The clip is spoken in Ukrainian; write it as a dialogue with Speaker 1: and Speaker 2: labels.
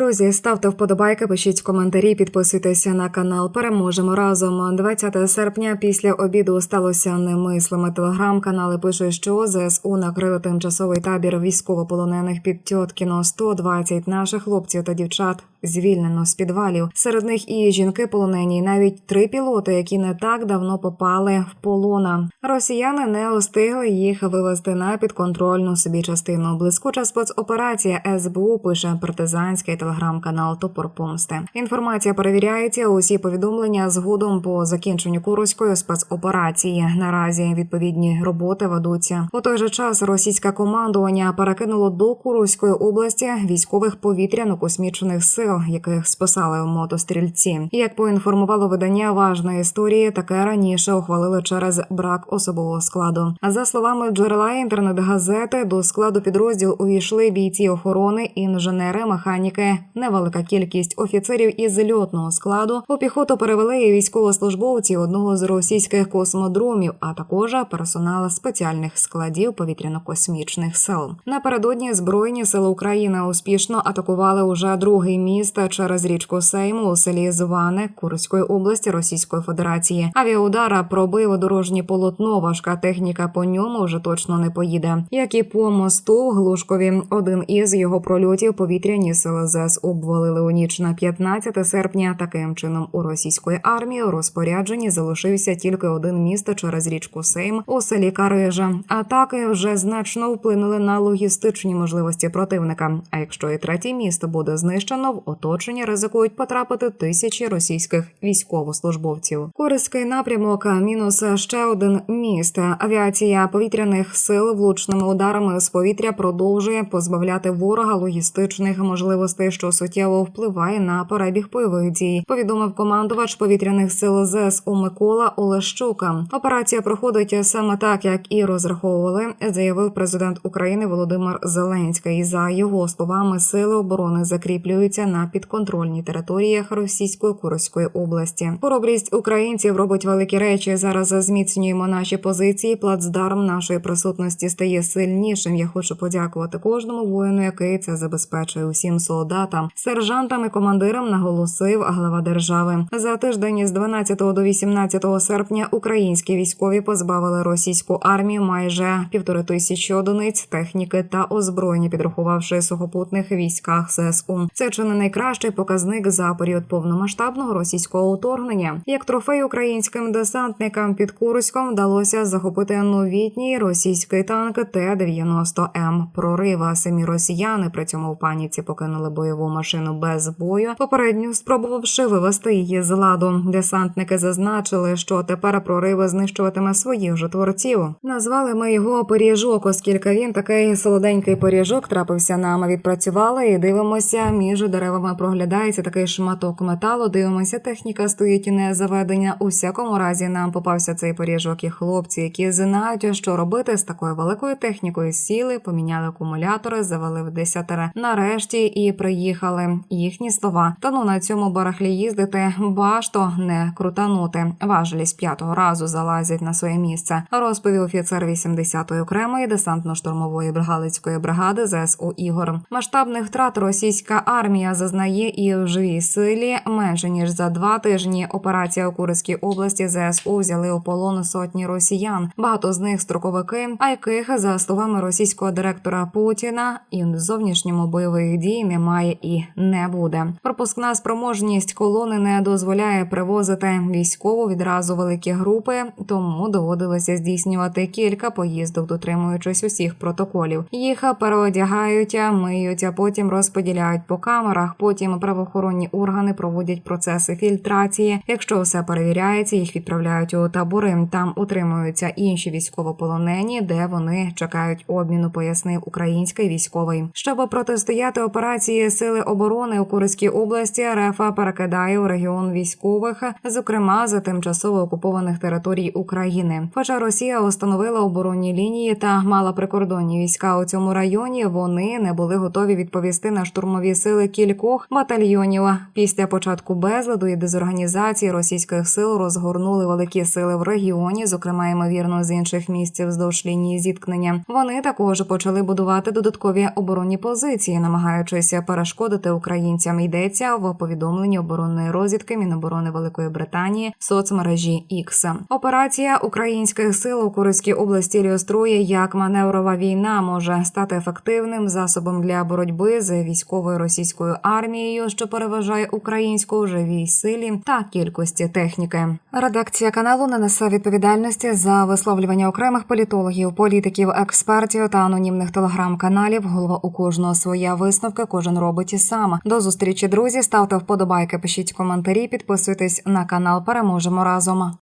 Speaker 1: Друзі, ставте вподобайки, пишіть коментарі, підписуйтеся на канал. Переможемо разом. 20 серпня після обіду сталося немислими. Телеграм-канали пишуть, що ЗСУ накрили тимчасовий табір військовополонених під Тьоткіно. 120 наших хлопців та дівчат звільнено з підвалів. Серед них і жінки полонені, і навіть три пілоти, які не так давно попали в полона. Росіяни не встигли їх вивести на підконтрольну собі частину. Блискуча спецоперація СБУ пише партизанський телеграм-канал Топор Помсти. Інформація перевіряється. Усі повідомлення згодом по закінченню Курської спецоперації. Наразі відповідні роботи ведуться. У той же час російське командування перекинуло до Курської області військових повітряно-космічних сил, яких спасали мотострільці. Як поінформувало видання важної історії, таке раніше ухвалили через брак особового складу. За словами джерела інтернет-газети, до складу підрозділ увійшли бійці охорони, інженери, механіки, невелика кількість офіцерів із льотного складу. У піхоту перевели військовослужбовці одного з російських космодромів, а також персонал спеціальних складів повітряно-космічних сил. Напередодні збройні сили України успішно атакували уже другий міст через річку Сейму у селі Зване Курської області Російської Федерації. Авіаудара пробив дорожнє полотно. Важка техніка по ньому вже точно не поїде. Як і по мосту Глушкові, один із його прольотів повітряні сили ЗС обвалили у ніч на 15 серпня. Таким чином у російської армії у розпорядженні залишився тільки один міст через річку Сейм у селі Карижа. Атаки вже значно вплинули на логістичні можливості противника. А якщо і третє місто буде знищено, в оточенні ризикують потрапити тисячі російських військовослужбовців. Курський напрямок мінус ще один міст. Авіація повітряних сил влучними ударами з повітря продовжує позбавляти ворога логістичних можливостей, що суттєво впливає на перебіг бойових дій. Повідомив командувач повітряних сил ЗСУ Микола Олещука. Операція проходить саме так, як і розраховували, заявив президент України Володимир Зеленський. За його словами, сили оборони закріплюються на підконтрольній територіях російської Курської області. Хоробрість українців робить великі речі. Зараз зміцнюємо наші позиції. Плацдарм нашої присутності стає сильнішим. Я хочу подякувати кожному воїну, який це забезпечує усім солдатам, сержантам і командирам. Наголосив глава держави. За тиждень із 12 до 18 серпня українські військові позбавили російську армію майже півтори тисячі одиниць техніки та озброєння, підрахувавши сухопутних військах ЗСУ. Це чи не найкращий показник за період повномасштабного російського вторгнення. Як трофей українським десантникам під Курськом вдалося захопити новітній російський танк Т-90М прорива. Самі росіяни при цьому в паніці покинули бойову машину без бою, попередньо спробувавши вивести її з ладу. Десантники зазначили, що тепер прориви знищуватиме своїх же творців. Назвали ми його пиріжок, оскільки він такий солоденький пиріжок трапився нам. Відпрацювали і дивимося. Між деревами проглядається такий шматок металу. Дивимося, техніка стоїть не заведення. У всякому разі нам попався цей пиріжок і хлопці, які знають, що робити з такою великою технікою. Сіли, поміняли акумулятори, завели в десятере. Нарешті і приїхали. Їхні слова. Та ну на цьому барахлі їздити башто не крутанути. Важелість п'ятого разу залазять на своє місце. Розповів офіцер 80-ї окремої десантно-штурмової Галицької бригади ЗСУ Ігор. Масштабних втрат російська армія зазнає і в живій силі. Менше ніж за два тижні операція у Курській області ЗСУ взяли у полон сотні росіян. Багато з них строковики, а яких за словами російського директора Путіна і в зовнішньому бойових дій немає і не буде. Пропускна спроможність колони не дозволяє привозити військову відразу великі групи, тому доводилося здійснювати кілька поїздок, дотримуючись усіх протоколів. Їх переодягають, миють, а потім розподіляють по камерах. Потім правоохоронні органи проводять процеси фільтрації. Якщо все перевіряється, їх відправляють у табори. Там утримуються інші військовополонені, де вони чекають обміну. Пояснив український військовий. Щоб протистояти операції сили оборони у Курській області, РФ перекидає у регіон військових, зокрема за тимчасово окупованих територій України. Хоча Росія установила оборонні лінії та мала прикордонні війська у цьому районі, вони не були готові відповісти на штурмові сили кількох кількох батальйонів. Після початку безладу і дезорганізації російських сил розгорнули великі сили в регіоні, зокрема ймовірно з інших місць вздовж лінії зіткнення. Вони також почали будувати додаткові оборонні позиції, намагаючись перешкодити українцям. Йдеться в повідомленні оборонної розвідки Міноборони Великої Британії соцмережі X. Операція українських сил у Курській області ілюструє, як маневрова війна може стати ефективним засобом для боротьби з військовою російською армією, що переважає українську у живій силі та кількості техніки. Редакція каналу не несе відповідальності за висловлювання окремих політологів, політиків, експертів та анонімних телеграм-каналів. Голова у кожного своя висновка, кожен робить і сам. До зустрічі, друзі. Ставте вподобайки, пишіть коментарі, підписуйтесь на канал. Переможемо разом.